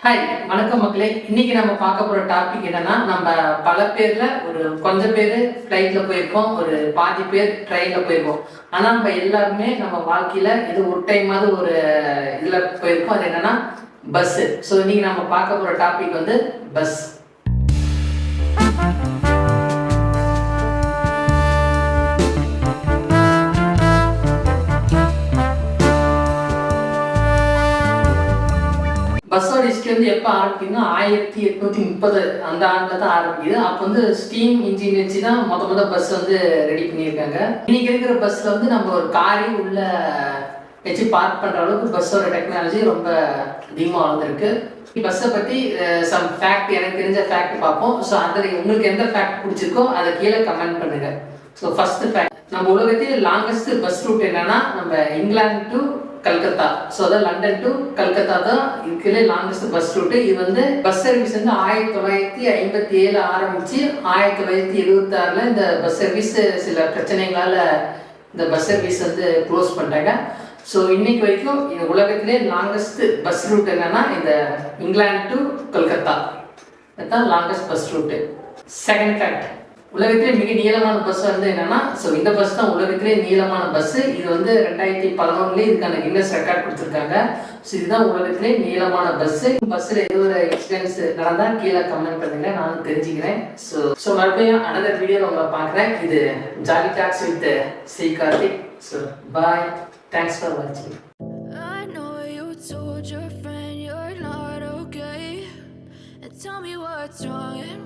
Hi வணக்கம் மக்களே. இன்னைக்கு நம்ம பார்க்க போற டாபிக் என்னன்னா நம்ம பல பேர்ல ஒரு கொஞ்சம் பேர் ஃப்ளைட்ல போயிருக்கோம் ஒரு பாதி பேர் ட்ரெயின்ல போயிருக்கோம். ஆனா நம்ம எல்லாருமே நம்ம வாழ்க்கையில இது ஒரு டைமாவது ஒரு இதுல போயிருக்கோம். அது என்னன்னா பஸ் ஸோ இன்னைக்கு நம்ம பார்க்க போற டாபிக் வந்து பஸ் பஸ்ஸோட ஹிஸ்ட்ரி வந்து எப்போ ஆரம்பிக்குதுன்னா ஆயிரத்தி எட்நூத்தி முப்பது அந்த ஆண்டில் தான் ஆரம்பிக்குது. அப்போ வந்து ஸ்டீம் இன்ஜின் வச்சு தான் மொத மொத பஸ் வந்து ரெடி பண்ணியிருக்காங்க. இன்னைக்கு இருக்கிற பஸ்ஸில் வந்து நம்ம ஒரு காரே உள்ள வச்சு பார்க் பண்ணுற அளவுக்கு பஸ்ஸோட டெக்னாலஜி ரொம்ப அதிகமாக வளர்ந்துருக்கு. பஸ்ஸை பற்றி சம் ஃபேக்ட் எனக்கு தெரிஞ்ச ஃபேக்ட் பார்ப்போம். ஸோ அதில் உங்களுக்கு எந்த ஃபேக்ட் பிடிச்சிருக்கோ அதை கீழே கமெண்ட் பண்ணுங்க. ஸோ ஃபஸ்ட்டு ஃபேக்ட் நம்ம உலகத்திலே லாங்கஸ்ட் பஸ் ரூட் என்னன்னா நம்ம இங்கிலாந்து டு கல்கத்தா. ஸோ அதான் லண்டன் டு கல்கத்தா தான் இருக்கிற லாங்கஸ்ட் பஸ் ரூட்டு இது வந்து பஸ் சர்வீஸ் வந்து ஆயிரத்தி தொள்ளாயிரத்தி ஐம்பத்தி ஏழு ஆரம்பித்து ஆயிரத்தி தொள்ளாயிரத்தி எழுபத்தாறில் இந்த பஸ் சர்வீஸ் சில பிரச்சனைகளால் இந்த பஸ் சர்வீஸ் வந்து க்ளோஸ் பண்ணிட்டாங்க. ஸோ இன்னைக்கு வரைக்கும் இந்த உலகத்திலே லாங்கஸ்ட் பஸ் ரூட் என்னன்னா இந்த இங்கிலாந்து டு கல்கத்தா. இதுதான் longest bus route second fact உலகத்திலே மிக நீளமான பஸ் வந்து என்னன்னா ஸோ இந்த பஸ் தான் உலகத்திலே நீளமான பஸ் இது வந்து ரெண்டாயிரத்தி பதினொன்னுலேயே இதுக்கான கின்னஸ் ரெக்கார்ட் கொடுத்துருக்காங்க. ஸோ இதுதான் உலகத்திலே நீளமான பஸ் பஸ்ஸில் ஏதோ ஒரு எக்ஸ்பீரியன்ஸ் நடந்தால் கீழே கமெண்ட் பண்ணுங்க நானும் தெரிஞ்சுக்கிறேன். ஸோ ஸோ மறுபடியும் அனதர் வீடியோவில் உங்களை பார்க்குறேன். இது jolly talks with C Karthik so bye thanks for வாட்சிங் tell me what's wrong